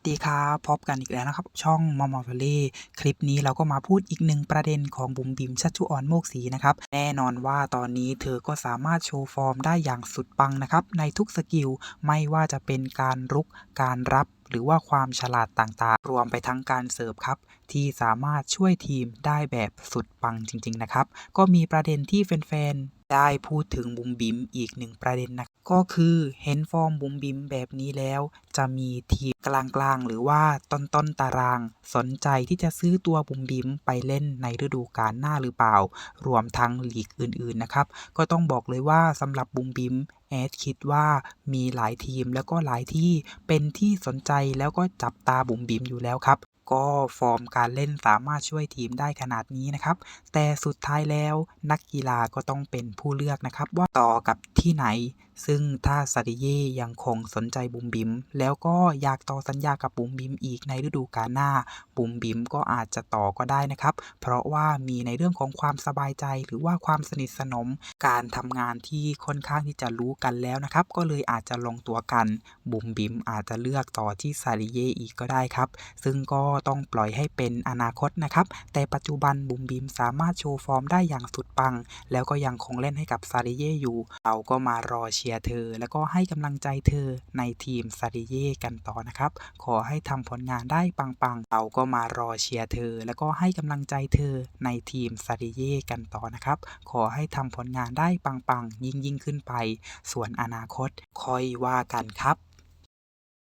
สวัสดีครับพบกันอีกแล้วนะครับ ช่องมอมอ Valley คลิปนี้เราก็มาพูดอีกหนึ่งประเด็นของบุ๋มบิมชัชชุออนโมกศรีนะครับ แน่นอนว่าตอนนี้เธอก็สามารถโชว์ฟอร์มได้อย่างสุดปังนะครับ ในทุกสกิล ไม่ว่าจะเป็นการรุกการรับ หรือว่าความฉลาดต่างๆ รวมไปทั้งการเสิร์ฟครับ ที่สามารถช่วยทีมได้แบบสุดปังจริง ๆ นะครับ ก็มีประเด็นที่แฟนๆ ได้พูดถึงบุ๋มบิมอีกหนึ่งประเด็นนะก็คือเห็นฟอร์มบุ๋มบิมแบบนี้แล้ว จะมีทีมกลางๆ หรือว่าต้นๆตาราง สนใจที่จะซื้อตัวบุ๋มบิมไปเล่นในฤดูกาลหน้าหรือเปล่า รวมทั้งลีกอื่นๆนะครับ ก็ต้องบอกเลยว่าสำหรับบุ๋มบิม แอดคิดว่ามีหลายทีมแล้วก็หลายที่เป็นที่สนใจแล้วก็จับตาบุ๋มบิ๋มอยู่แล้วครับ ก็ฟอร์มการเล่นสามารถช่วยทีมได้ขนาดนี้นะครับ แต่สุดท้ายแล้วนักกีฬาก็ต้องเป็นผู้เลือกนะครับ ว่าต่อกับที่ไหน ซึ่งถ้าซาดิเย่ยังคงสนใจบุ๋มบิม แล้วก็อยากต่อสัญญากับบุ๋มบิมอีกในฤดูกาลหน้า บุ๋มบิมก็อาจจะต่อก็ได้นะครับ เพราะว่ามีในเรื่องของความสบายใจหรือว่าความสนิทสนม การทำงานที่ค่อนข้างที่จะรู้กันแล้วนะครับ ก็เลยอาจจะลงตัวกัน บุ๋มบิมอาจจะเลือกต่อที่ซาดิเย่อีกก็ได้ครับ ซึ่งก็ต้องปล่อยให้เป็นอนาคตนะครับ แต่ปัจจุบันบุ๋มบิมสามารถโชว์ฟอร์มได้อย่างสุดปัง แล้วก็ยังคงเล่นให้กับซาดิเย่อยู่ เราก็มารอเชียร์เธอ แล้วก็ให้กำลังใจเธอในทีมซาดิเย่กันต่อนะครับ ขอให้ทำผลงานได้ปังๆ เราก็มารอเชียร์เธอ แล้วก็ให้กำลังใจเธอในทีมซาดิเย่กันต่อนะครับ ขอให้ทำผลงานได้ปังๆ ยิ่งยิ่งๆขึ้นไป ส่วนอนาคตคอยว่ากันครับ